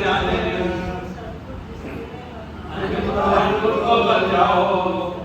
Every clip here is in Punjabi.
ਜਾਣੇ ਅਨਕ ਭਗਵਾਨ ਕੋ ਬਚਾਓ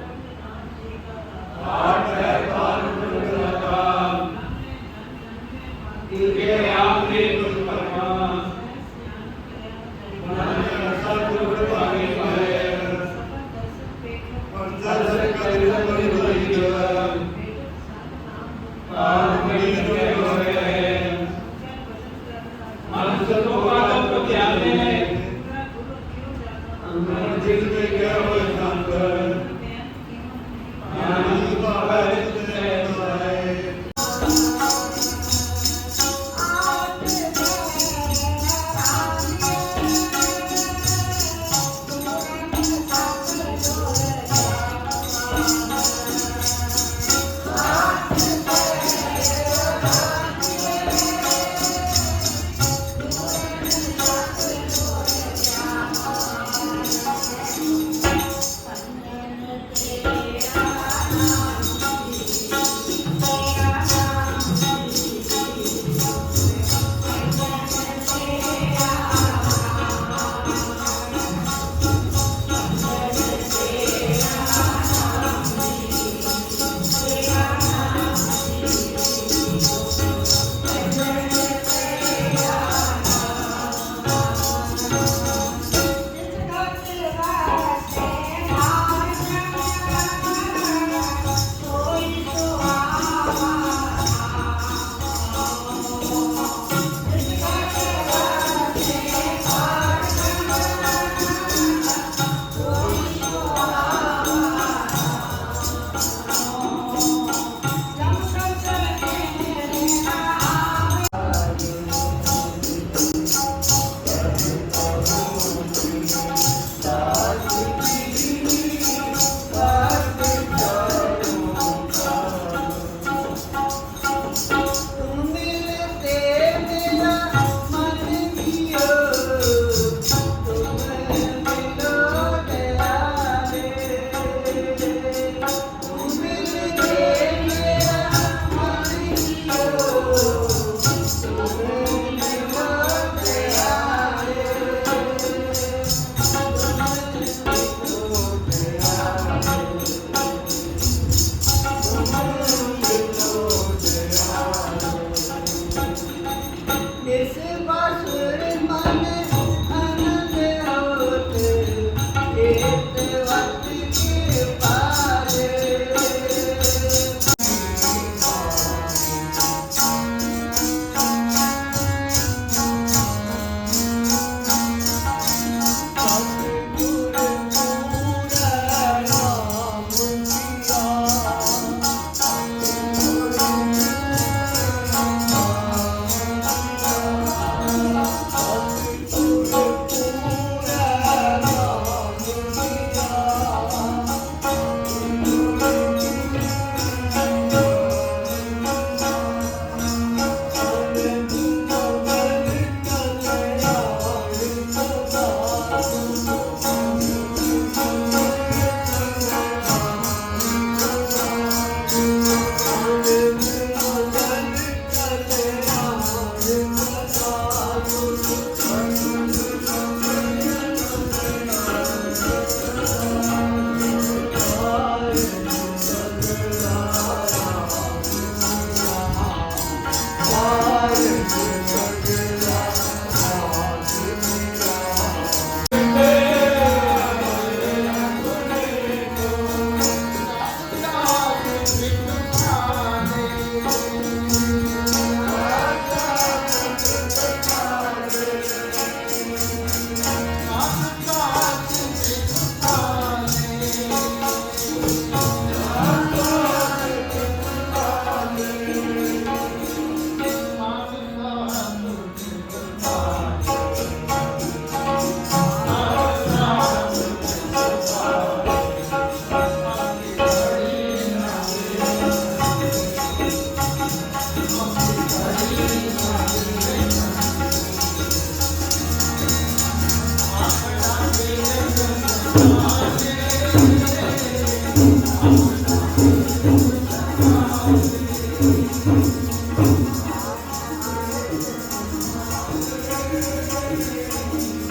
Música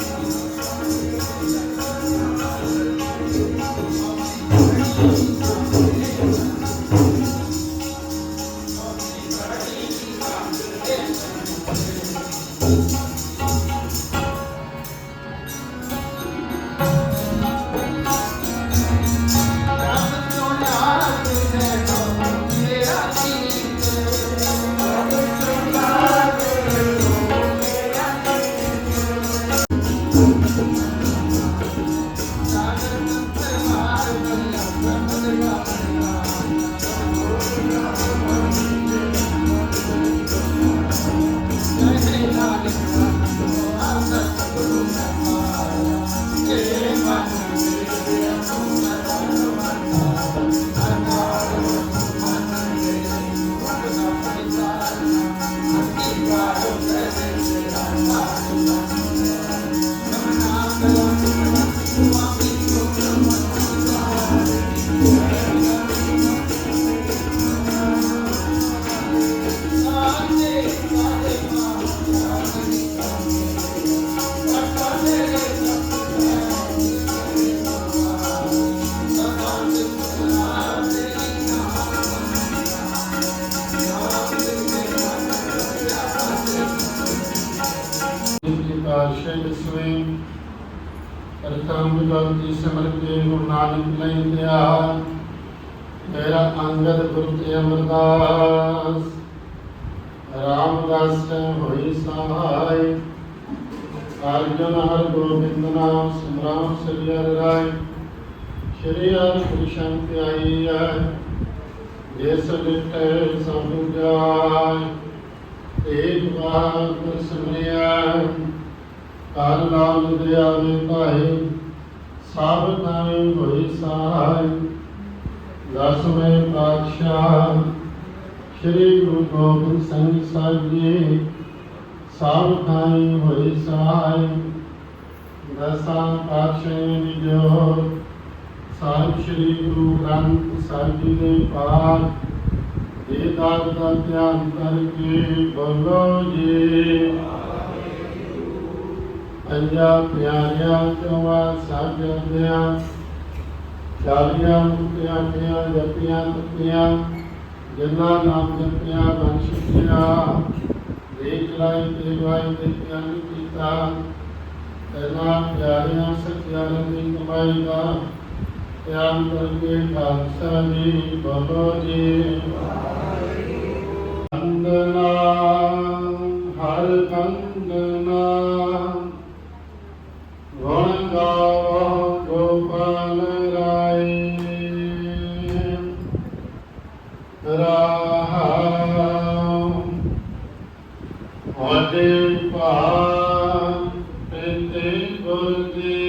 ਪ੍ਰਥਮ ਜਗਤੀ ਸਿਮਰ ਕੇ ਗੁਰੂ ਨਾਨਕ ਲਈ ਦਿਆ ਮੇਰਾ ਅੰਗਦ ਗੁਰੂ ਤੇ ਅਮਰਦਾਸ, ਰਾਮਦਾਸ ਹੋਈ ਸਹਾਈ। ਅਰਜਨ ਹਰ ਗੋਬਿੰਦ ਨਾਮ ਸਿਮਰਨ ਸ੍ਰੀ ਹਰਿ ਰਾਏ। ਸ਼੍ਰੀ ਹਰਿ ਕ੍ਰਿਸ਼ਨ ਧਿਆਈ ਹੈ ਜਿਸ ਡਿਟੇ ਸਭ ਜਾय ਏਕ ਵਾਰ ਸਿਮਰਿਆ, ਕਰ ਨਾਮ ਦਿਆਵੇ ਭਾਏ ਸਭ ਨਾਮੇ ਹੋਈ ਸਹਾਈ ਦਸਵੇਂ ਪਾਤਸ਼ਾਹ। ਸ੍ਰੀ ਗੁਰੂ ਗੋਬਿੰਦ ਸਿੰਘ ਸਾਹਿਬ ਜੀ, ਸਭ ਥਾਈ ਹੋਈ ਸਹਾਈ। ਦਸਾਂ ਪਾਤਸ਼ਾਹ ਦੀ ਜੋ ਸਾਹਿਬ ਸ੍ਰੀ ਗੁਰੂ ਗ੍ਰੰਥ ਸਾਹਿਬ ਜੀ ਦੇ ਪਾਠ। ਇਹ ਦਾਤ ਦਾ ਧਿਆਨ ਕਰਕੇ ਬੋਲੋ ਜੀ। ਪੰਜਾ ਪਿਆਰਿਆਂ ਚੋਂ ਸਾਜਿਆਂ ਚਾਲੀਆਂ ਮੁਕਤਿਆਂ ਪਿਆ ਜਪੀਆਂ ਤਪੀਆਂ ਜਿਨ੍ਹਾਂ ਨਾਮ ਜਪਿਆ ਬਖਸ਼ਿਆ ਦੇਖ ਲਾਈ ਤੇ ਗਵਾਈ ਤੇ ਪਿਆਰ ਕੀਤਾ। ਪਹਿਲਾ ਪਿਆਰਿਆਂ ਸਤਿਆਰਾਂ ਦੀ ਕਮਾਈ ਦਾ ਧਿਆਨ ਕਰਕੇ ਖਾਲਸਾ ਜੀ ਬੋਲੋ ਜੀ। ਵੰਦਨਾ ਹਰ ਵੰਦਨਾ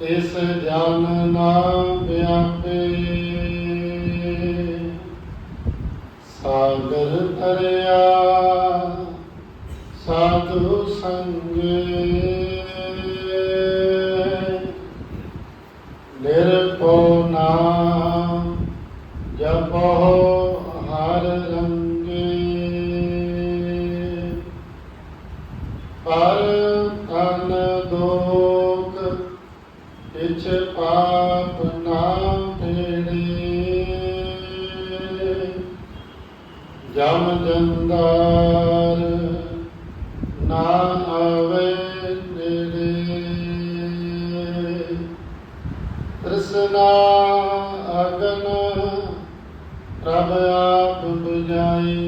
ਇਸ ਜਨ ਨਾ ਵਿਆਪੇ ਸਾਗਰ ਤਰਿਆ ਸਾਧੂ ਸੰਗੇ। ਆਪ ਨਾ ਪੇੜੇ ਜਮ ਜੰਦਾਰ ਨਾ ਆਵੇ ਨੇੜੇ। ਤ੍ਰਿਸ਼ਨਾ ਅਗਨ ਪ੍ਰਭ ਆਪ 부ਝਾਈ